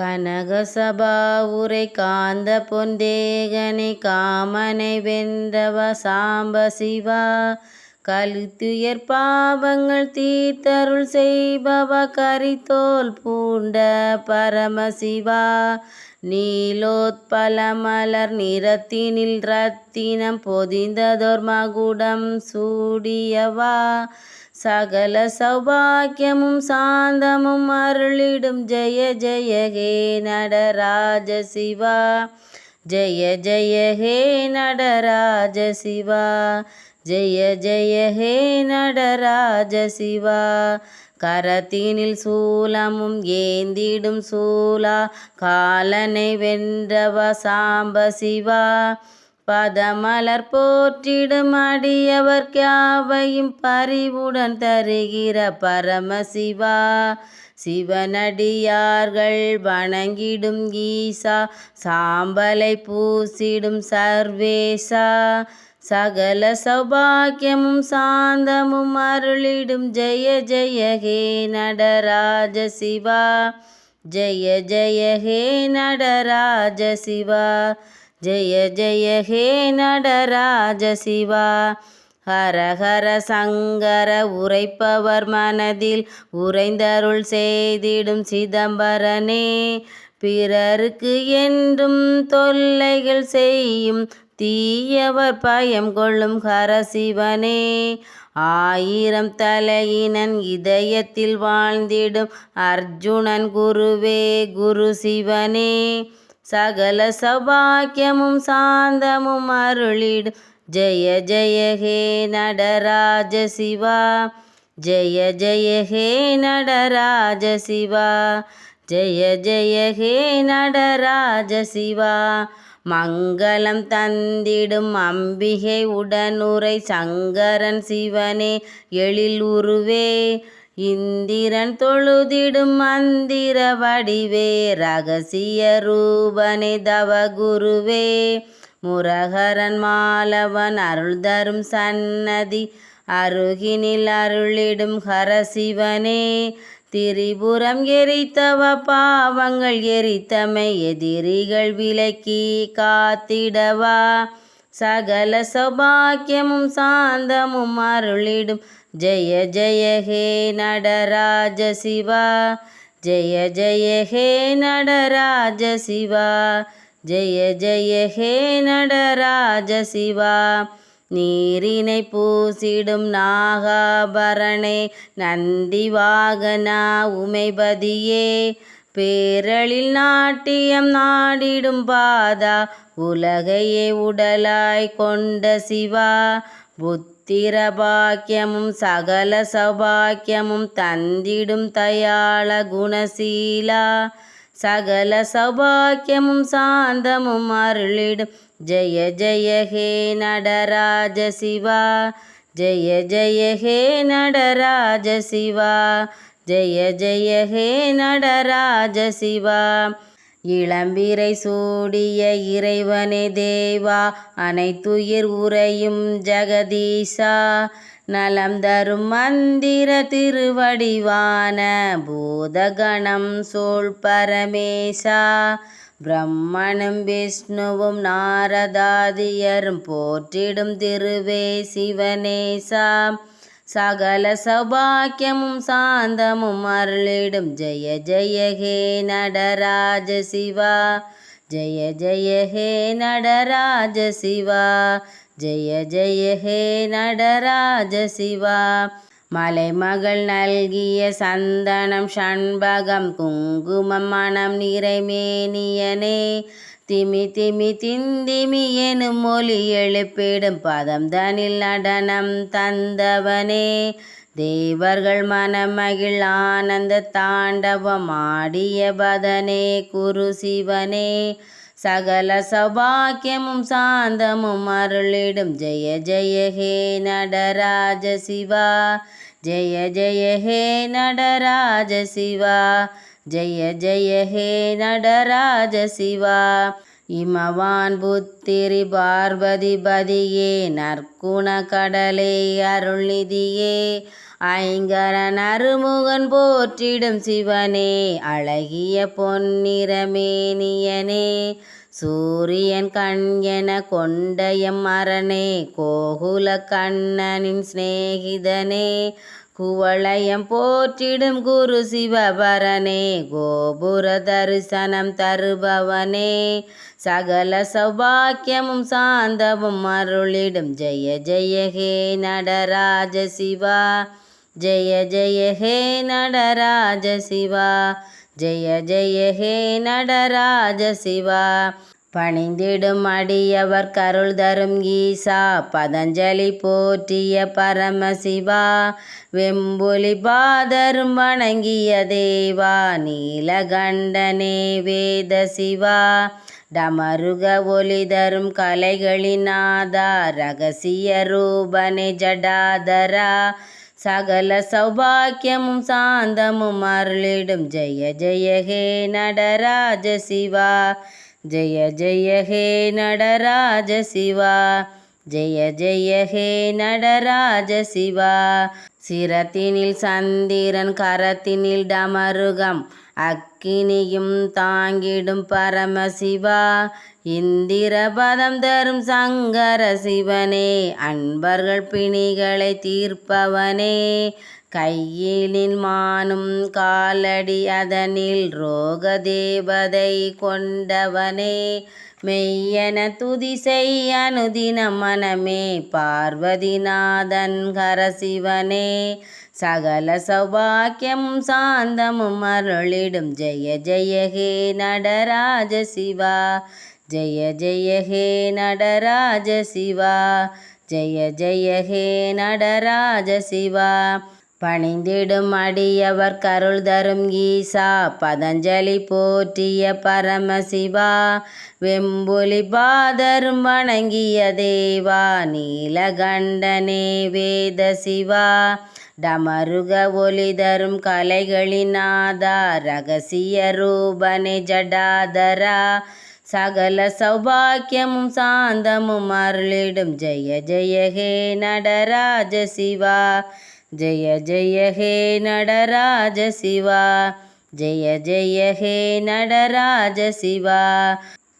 கனகசபாவுரை காந்த பொந்தேகனை காமனை வென்றவ சாம்ப சிவா. கழுத்துயர் பாவங்கள் தீர்த்தருள் செய்பவ கரித்தோல் பூண்ட பரமசிவா நீலோத்பலமலர் நிறத்தினில் ரத்தினம் பொதிந்ததோர் மகுடம் சூடியவா. சகல சௌபாக்கியமும் சாந்தமும் அருளிடும். ஜெய ஜெய ஹே நடராஜ சிவா. ஜெய ஜெய ஹே நடராஜ சிவா. ஜெய ஜெய ஹே நடராஜ சிவா. கரத்தினில் சூலமும் ஏந்திடும் சூலா. காலனை வென்றவ சாம்ப சிவா. பதமலர் போற்றிடும் அடியவர் யாவையும் பரிவுடன் தருகிற பரமசிவா. சிவனடியார்கள் வணங்கிடும் ஈசா சாம்பலை பூசிடும் சர்வேசா. சகல சௌபாக்கியமும் சாந்தமும் அருளிடும் ஜெய ஜெய ஹே நடராஜ சிவா. ஜெய ஜெய ஹே நடராஜ சிவா. ஜெய ஜெய ஹே நடராஜ சிவா ஹர ஹர சங்கர உரைப்பவர் மனதில் உறைந்தருள் செய்திடும் சிதம்பரனே. பிறருக்கு என்றும் தொல்லைகள் செய்யும் தீயவர் பயம் கொள்ளும் ஹரசிவனே. ஆயிரம் தலையினன் இதயத்தில் வாழ்ந்திடும் அர்ஜுனன் குருவே குரு சிவனே. சகல சௌபாக்கியமும் சாந்தமும் அருளிடு. ஜெய ஜெய ஹே நடராஜ சிவா. ஜெய ஜெய ஹே நடராஜ சிவா. ஜெய ஜெய ஹே நடராஜ சிவா. மங்களம் தந்திடும் அம்பிகை உடனுரை சங்கரன் சிவனே எழில் உருவே. இந்திரன் தொழுதிடும் மந்திர வடிவே ரகசிய ரூபனே தவ குருவே. முரகரன் மாலவன் அருள் தரும் சன்னதி அருகினில் அருளிடும் ஹரசிவனே திரிபுரம் எரித்தவ பாவங்கள் எரித்தமை எதிரிகள் விலக்கி காத்திடவா. சகல சௌபாக்கியமும் சாந்தமும் அருளிடும் ஜெய ஜெய ஹே நடராஜ சிவா. ஜெய ஜெய ஹே நடராஜ சிவா. ஜெய ஜெய ஹே நடராஜ சிவா. நீரினை பூசிடும் நாகாபரணே நந்தி வாகனா உமைபதியே பேரழில் நாட்டியம் நாடிடும் பாதா உலகையே உடலாய் கொண்ட சிவா. புத்திர பாக்கியமும் சகல சௌபாக்கியமும் தந்திடும் தயாள குணசீலா. சகல சௌபாக்கியமும் சாந்தமும் அருளிடும். ஜெய ஜெய ஹே நடராஜ சிவா. ஜெய ஜெய ஹே நடராஜ சிவா. ஜெய ஜெய ஹே நடராஜ சிவா. இளம்பிரை சூடிய இறைவனே தேவா அனைத்துயிர் உரையும் ஜெகதீசா. நலம் தரும் மந்திர திருவடிவான பூதகணம் சோழ் பரமேசா. பிரம்மனும் விஷ்ணுவும் நாரதாதியரும் போற்றிடும் திருவே சிவனேசா. சகல சௌபாக்கியமும் சாந்தமும் அருளிடும். ஜெய ஜெய ஹே நடராஜ சிவா. ஜெய ஜெய ஹே நடராஜ சிவா. ஜெய ஜெய ஹே நடராஜ சிவா. மலைமகள் நல்கிய சந்தனம் ஷண்பகம் குங்குமம் மனம் நிறைமேனியனே திமி திமி திந்திமி எனும் மொழி எழுப்பிடும் பதம் தனில் நடனம் தந்தவனே. தேவர்கள் மனமகிழ் ஆனந்த தாண்டவம் ஆடிய பதனே குரு சிவனே. சகல சௌபாக்கியமும் சாந்தமும் அருளிடும். ஜெய ஜெய ஹே நடராஜ சிவா. ஜெய ஜெய ஹே நடராஜ சிவா. ஜெய ஜெய ஹே நடராஜ சிவா. இமவான் புத்திரி பார்வதி பதியே நற்குண கடலே அருள்நிதியே ஐங்கரன் அருமுகன் போற்றிடும் சிவனே அழகிய பொன்னிறமேனியனே. சூரியன் கண் என கொண்டயம் அரணே கோகுல கண்ணனின் சிநேகிதனே. குவளையம் போற்றிடும் குரு சிவபரனே கோபுர தரிசனம் தருபவனே. சகல சௌபாக்கியமும் சாந்தமும் அருளிடும். ஜெய ஜெய ஹே நடராஜ சிவா. ஜெய ஜெய ஹே நடராஜ சிவா. ஜெய ஜெய ஹே நடராஜ சிவா. பணிந்திடும் அடியவர் கருள் தரும் ஈசா. பதஞ்சலி போற்றிய பரமசிவா வெம்புலி பாதரும் வணங்கிய தேவா. நீலகண்டனே வேத சிவா. டமருக ஒளி தரும் கலைகளினாதா ரகசிய ரூபனே ஜடாதரா. சகல சௌபாக்கியமும் சாந்தமும் அருளிடும். ஜெய ஜெய ஹே நடராஜ சிவா. ஜெய ஜெய ஹே நடராஜ சிவா. ஜெய ஜெய ஹே நடராஜ சிவா. சிரத்தினில் சந்திரன் கரத்தினில் டமருகம். அக்கினியும் தாங்கிடும் பரமசிவா. இந்திரபதம் தரும் சங்கர சிவனே அன்பர்கள் பிணிகளை தீர்ப்பவனே. கையிலின் மானும் காலடி அதனில் ரோக தேவதை கொண்டவனே. மெய்யன துதி செய் அனுதின மனமே பார்வதிநாதன் கரசிவனே சகல சௌபாக்கியம் சாந்தமும் அருளிடும். ஜெய ஜெய ஹே நடராஜ சிவா. ஜெய ஜெய ஹே நடராஜ சிவா. ஜெய ஜெய ஹே நடராஜ சிவா. பணிந்திடும் அடியவர் கருள் தரும் ஈசா. பதஞ்சலி போற்றிய பரமசிவா வெம்புலி பாதரும் வணங்கிய தேவா. நீலகண்டனே வேத சிவா. டமருக ஒளி தரும் கலைகளினாதா ரகசிய ரூபனே ஜடாதரா. சகல சௌபாக்கியமும் சாந்தமும் அருளிடும். ஜெய ஜெய ஹே நடராஜ சிவா. ஜெய ஜெய ஹே நடராஜ சிவா. ஜெய ஜெய ஹே நடராஜ சிவா.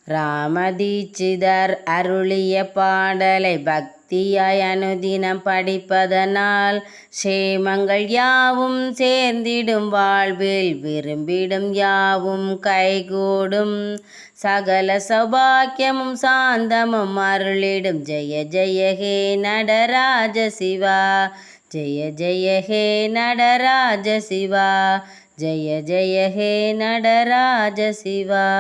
ராமதீட்சிதர் அருளிய பாடலை பக்தியாய் அனுதினம் படிப்பதனால் சேமங்கள் யாவும் சேர்ந்திடும் வாழ்வில் விரும்பிடும் யாவும் கைகூடும். சகல சௌபாக்கியமும் சாந்தமும் அருளிடும். ஜெய ஜெய ஹே நடராஜ சிவா. ஜெய ஜெய ஹே நடராஜ சிவா. ஜெய ஜெய ஹே நடராஜ சிவா.